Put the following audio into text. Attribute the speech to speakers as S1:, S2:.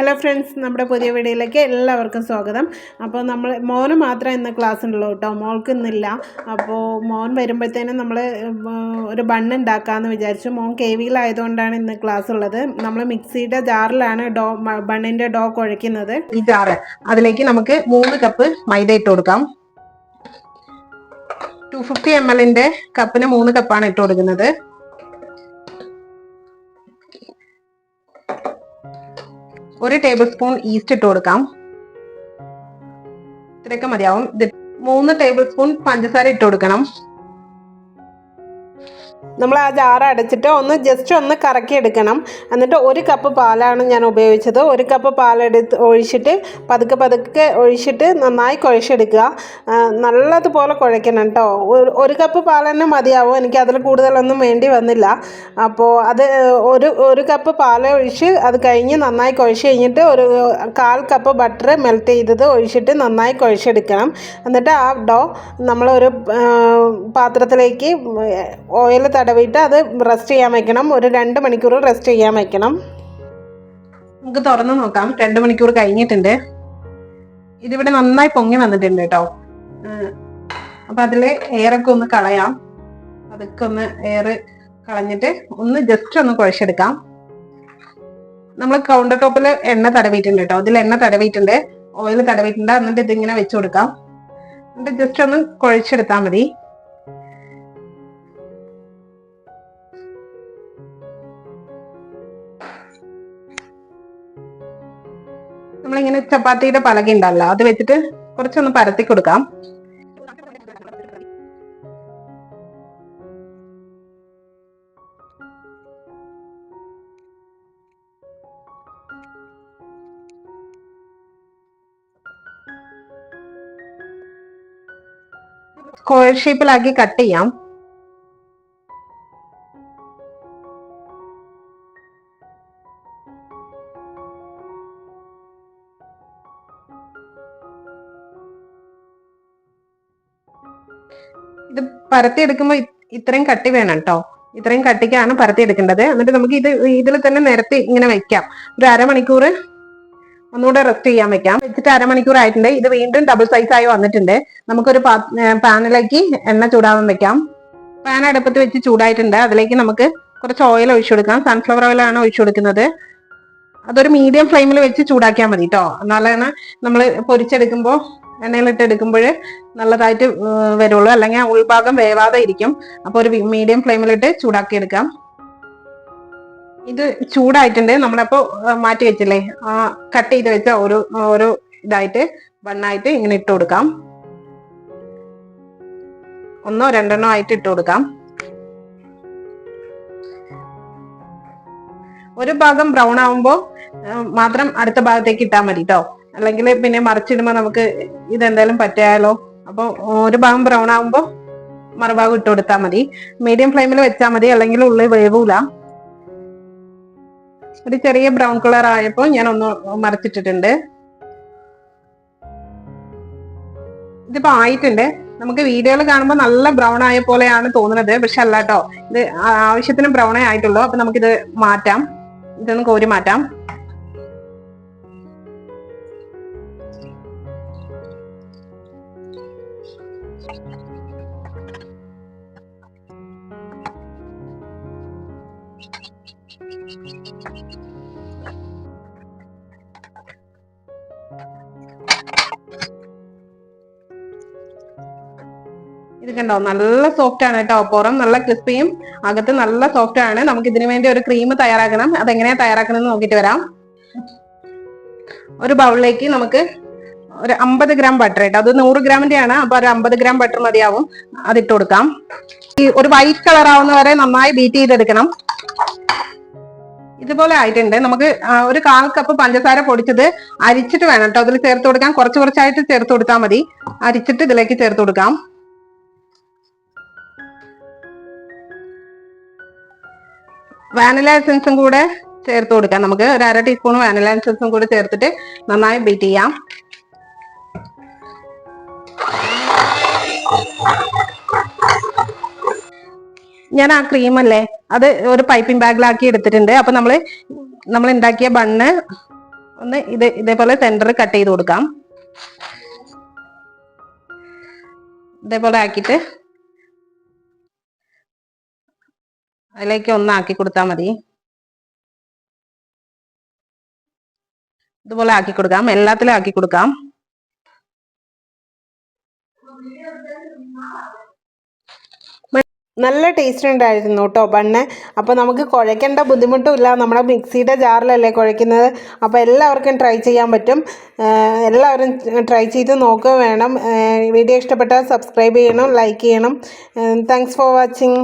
S1: Hello friends നമ്മുടെ പുതിയ വീഡിയോയിലേക്ക് എല്ലാവർക്കും സ്വാഗതം. അപ്പോൾ നമ്മൾ മോന് മാത്രം ഇന്ന് ക്ലാസ് ഉണ്ടല്ലോ കേട്ടോ. മോൾക്ക് ഇന്നില്ല. അപ്പോൾ മോൻ വരുമ്പോഴത്തേനും നമ്മൾ ഒരു ബണ്ണ് ഉണ്ടാക്കാമെന്ന് വിചാരിച്ചു. മോൻ കെ വിയിലായതുകൊണ്ടാണ് ഇന്ന് ക്ലാസ് ഉള്ളത്. നമ്മൾ മിക്സിയുടെ ജാറിലാണ് ഡോ ബണ്ണിന്റെ ഡോ കുഴയ്ക്കുന്നത്.
S2: ഈ ജാറ് അതിലേക്ക് നമുക്ക് മൂന്ന് കപ്പ് മൈദ ഇട്ട് കൊടുക്കാം. ടു ഫിഫ്റ്റി എം എല്ലിന്റെ കപ്പിന് മൂന്ന് കപ്പാണ് ഇട്ട് കൊടുക്കുന്നത്. ഒരു ടേബിൾ സ്പൂൺ ഈസ്റ്റ് ഇട്ട് കൊടുക്കാം. ഇത്രയൊക്കെ മതിയാവും. മൂന്ന് ടേബിൾ സ്പൂൺ പഞ്ചസാര ഇട്ട് കൊടുക്കണം.
S1: നമ്മൾ ആ ജാറ് അടച്ചിട്ട് ഒന്ന് ജസ്റ്റ് ഒന്ന് കറക്കി എടുക്കണം. എന്നിട്ട് ഒരു കപ്പ് പാലാണ് ഞാൻ ഉപയോഗിച്ചത്. ഒരു കപ്പ് പാലെടുത്ത് ഒഴിച്ചിട്ട് പതുക്കെ പതുക്കെ ഒഴിച്ചിട്ട് നന്നായി കുഴച്ചെടുക്കുക. നല്ലതുപോലെ കുഴയ്ക്കണം കേട്ടോ ഒരു- കപ്പ് പാൽ തന്നെ മതിയാവും. എനിക്ക് അതിൽ കൂടുതലൊന്നും വേണ്ടി വന്നില്ല. അപ്പോൾ അത് ഒരു ഒരു കപ്പ് പാൽ ഒഴിച്ച് അത് കഴിഞ്ഞ് നന്നായി കുഴച്ച് കഴിഞ്ഞിട്ട് ഒരു കാൽ കപ്പ് ബട്ടർ മെൽറ്റ് ചെയ്തത് ഒഴിച്ചിട്ട് നന്നായി കുഴച്ചെടുക്കണം. എന്നിട്ട് ആ ഡോ നമ്മളൊരു പാത്രത്തിലേക്ക് ഓയിൽ തടവിയിട്ട് അത് റെസ്റ്റ് ചെയ്യാൻ വെക്കണം. ഒരു രണ്ട് മണിക്കൂർ റെസ്റ്റ് ചെയ്യാൻ വെക്കണം.
S2: നമുക്ക് തുറന്ന് നോക്കാം. രണ്ട് മണിക്കൂർ കഴിഞ്ഞിട്ടുണ്ട്. ഇതിവിടെ നന്നായി പൊങ്ങി വന്നിട്ടുണ്ട് കേട്ടോ. അപ്പൊ അതിൽ എയറൊക്കെ ഒന്ന് കളയാം. അതൊക്കെ ഒന്ന് എയർ കളഞ്ഞിട്ട് ഒന്ന് ജസ്റ്റ് ഒന്ന് കുഴച്ചെടുക്കാം. നമ്മൾ കൗണ്ടർ ടോപ്പിൽ എണ്ണ തടവിയിട്ടുണ്ട് കേട്ടോ. ഇതിൽ എണ്ണ തടവിയിട്ടുണ്ട്. ഓയിൽ തടവിയിട്ടുണ്ട്. എന്നിട്ട് ഇതിങ്ങനെ വെച്ചു കൊടുക്കാം. എന്നിട്ട് ജസ്റ്റ് ഒന്ന് കുഴച്ചെടുത്താൽ മതി. നമ്മളിങ്ങനെ ചപ്പാത്തിയുടെ പലക ഉണ്ടല്ലോ അത് വെച്ചിട്ട് കുറച്ചൊന്ന് പരത്തി കൊടുക്കാം. സ്ക്വയർ ഷേപ്പിലാക്കി കട്ട് ചെയ്യാം. ഇത് പരത്തി എടുക്കുമ്പോൾ ഇത്രയും കട്ടി വേണം കേട്ടോ ഇത്രയും കട്ടിക്കാണ് പരത്തി എടുക്കേണ്ടത് എന്നിട്ട് നമുക്ക് ഇത് ഇതിൽ തന്നെ നിരത്തി ഇങ്ങനെ വെക്കാം. ഒരു അരമണിക്കൂർ ഒന്നുകൂടെ റെസ്റ്റ് ചെയ്യാൻ വെക്കാം. വെച്ചിട്ട് അരമണിക്കൂർ ആയിട്ടുണ്ട്. ഇത് വീണ്ടും ഡബിൾ സൈസ് ആയി വന്നിട്ടുണ്ട്. നമുക്കൊരു പാനിലേക്ക് എണ്ണ ചൂടാവാൻ വെക്കാം. പാൻ അടുപ്പത്ത് വെച്ച് ചൂടായിട്ടുണ്ട്. അതിലേക്ക് നമുക്ക് കുറച്ച് ഓയിൽ ഒഴിച്ചു കൊടുക്കാം. സൺഫ്ലവർ ഓയിലാണ് ഒഴിച്ചു കൊടുക്കുന്നത്. അതൊരു മീഡിയം ഫ്ലെയിമിൽ വെച്ച് ചൂടാക്കിയാൽ മതി കേട്ടോ എന്നാലാണ് നമ്മൾ പൊരിച്ചെടുക്കുമ്പോൾ എണ്ണയിലിട്ട് എടുക്കുമ്പോൾ നല്ലതായിട്ട് വരുള്ളൂ. അല്ലെങ്കിൽ ഉൾഭാഗം വേവാതെ ഇരിക്കും. അപ്പോൾ ഒരു മീഡിയം ഫ്ലെയിമിലിട്ട് ചൂടാക്കി എടുക്കാം ഇത് ചൂടായിട്ടുണ്ട്. നമ്മളപ്പോൾ മാറ്റി വെച്ചില്ലേ? ആ കട്ട് ചെയ്ത് വെച്ച ഒരു ഒരു ഇതായിട്ട് വണ്ണായിട്ട് ഇങ്ങനെ ഇട്ട് കൊടുക്കാം. ഒന്നോ രണ്ടെണ്ണോ ആയിട്ട് ഇട്ട് കൊടുക്കാം. ഒരു ഭാഗം ബ്രൗൺ ആവുമ്പോൾ മാത്രം അടുത്ത ഭാഗത്തേക്ക് ഇട്ടാൽ മതി കേട്ടോ അല്ലെങ്കിൽ പിന്നെ മറിച്ചിടുമ്പോ നമുക്ക് ഇതെന്തായാലും പറ്റിയാലോ അപ്പൊ ഒരു ഭാഗം ബ്രൗൺ ആകുമ്പോ മറുഭാഗം ഇട്ട് കൊടുത്താൽ മതി. മീഡിയം ഫ്ലെയിമിൽ വെച്ചാൽ മതി അല്ലെങ്കിൽ ഉള്ളിൽ വേവൂല. ഒരു ചെറിയ ബ്രൗൺ കളർ ആയപ്പോ ഞാൻ ഒന്ന് മറിച്ചിട്ടിട്ടുണ്ട്. ഇതിപ്പോ ആയിട്ടുണ്ട്. നമുക്ക് വീഡിയോയിൽ കാണുമ്പോൾ നല്ല ബ്രൗൺ ആയ പോലെയാണ് തോന്നുന്നത്. പക്ഷെ അല്ല കേട്ടോ ഇത് ആവശ്യത്തിന് ബ്രൗണേ ആയിട്ടുള്ളൂ. അപ്പൊ നമുക്കിത് മാറ്റാം. ഇതൊന്ന് കോരി മാറ്റാം. ഇത് കണ്ടോ? നല്ല സോഫ്റ്റ് ആണ് കേട്ടോ. പുറം നല്ല ക്രിസ്പിയും അകത്ത് നല്ല സോഫ്റ്റ് ആണ്. നമുക്ക് ഇതിനു വേണ്ടി ഒരു ക്രീം തയ്യാറാക്കണം. അതെങ്ങനെയാ തയ്യാറാക്കണം എന്ന് നോക്കിയിട്ട് വരാം. ഒരു ബൗളിലേക്ക് നമുക്ക് ഒരു അമ്പത് ഗ്രാം ബട്ടർ ഇട്ട് അത് നൂറ് ഗ്രാമിന്റെ ആണ് അപ്പൊ ഒരു അമ്പത് ഗ്രാം ബട്ടർ മതിയാവും. അതിട്ട് കൊടുക്കാം. ഈ ഒരു വൈറ്റ് കളർ ആവുന്ന വരെ നന്നായി ബീറ്റ് ചെയ്തെടുക്കണം. ഇതുപോലെ ആയിട്ടുണ്ട്. നമുക്ക് ഒരു കാൽ കപ്പ് പഞ്ചസാര പൊടിച്ചത് അരിച്ചിട്ട് വേണം കേട്ടോ അതിൽ ചേർത്ത് കൊടുക്കാം. കുറച്ച് കുറച്ചായിട്ട് ചേർത്ത് കൊടുത്താൽ മതി. അരിച്ചിട്ട് ഇതിലേക്ക് ചേർത്ത് കൊടുക്കാം. വാനില എസൻസും കൂടെ ചേർത്ത് കൊടുക്കാം. നമുക്ക് ഒരു അര ടീസ്പൂൺ വാനില എസൻസും കൂടെ ചേർത്തിട്ട് നന്നായി ബീറ്റ് ചെയ്യാം. ഞാൻ ആ ക്രീം അല്ലേ അത് ഒരു പൈപ്പിംഗ് ബാഗിലാക്കി എടുത്തിട്ടുണ്ട്. അപ്പൊ നമ്മൾ നമ്മൾ ഉണ്ടാക്കിയ ബണ്ണ് ഒന്ന് ഇത് ഇതേപോലെ സെന്റർ കട്ട് ചെയ്ത് കൊടുക്കാം. ഇതേപോലെ ആക്കിയിട്ട് അതിലേക്ക് ഒന്നാക്കി കൊടുത്താൽ മതി. ഇതുപോലെ ആക്കി കൊടുക്കാം. എല്ലാത്തിലും ആക്കി കൊടുക്കാം.
S1: നല്ല ടേസ്റ്റ് ഉണ്ടായിരുന്നു കേട്ടോ ബണ്ണ്. അപ്പോൾ നമുക്ക് കുഴയ്ക്കേണ്ട ബുദ്ധിമുട്ടുമില്ല. നമ്മുടെ മിക്സിയുടെ ജാറിലല്ലേ കുഴയ്ക്കുന്നത്. അപ്പോൾ എല്ലാവർക്കും ട്രൈ ചെയ്യാൻ പറ്റും. എല്ലാവരും ട്രൈ ചെയ്ത് നോക്കുക വേണം. വീഡിയോ ഇഷ്ടപ്പെട്ടാൽ സബ്സ്ക്രൈബ് ചെയ്യണം ലൈക്ക് ചെയ്യണം. Thanks for watching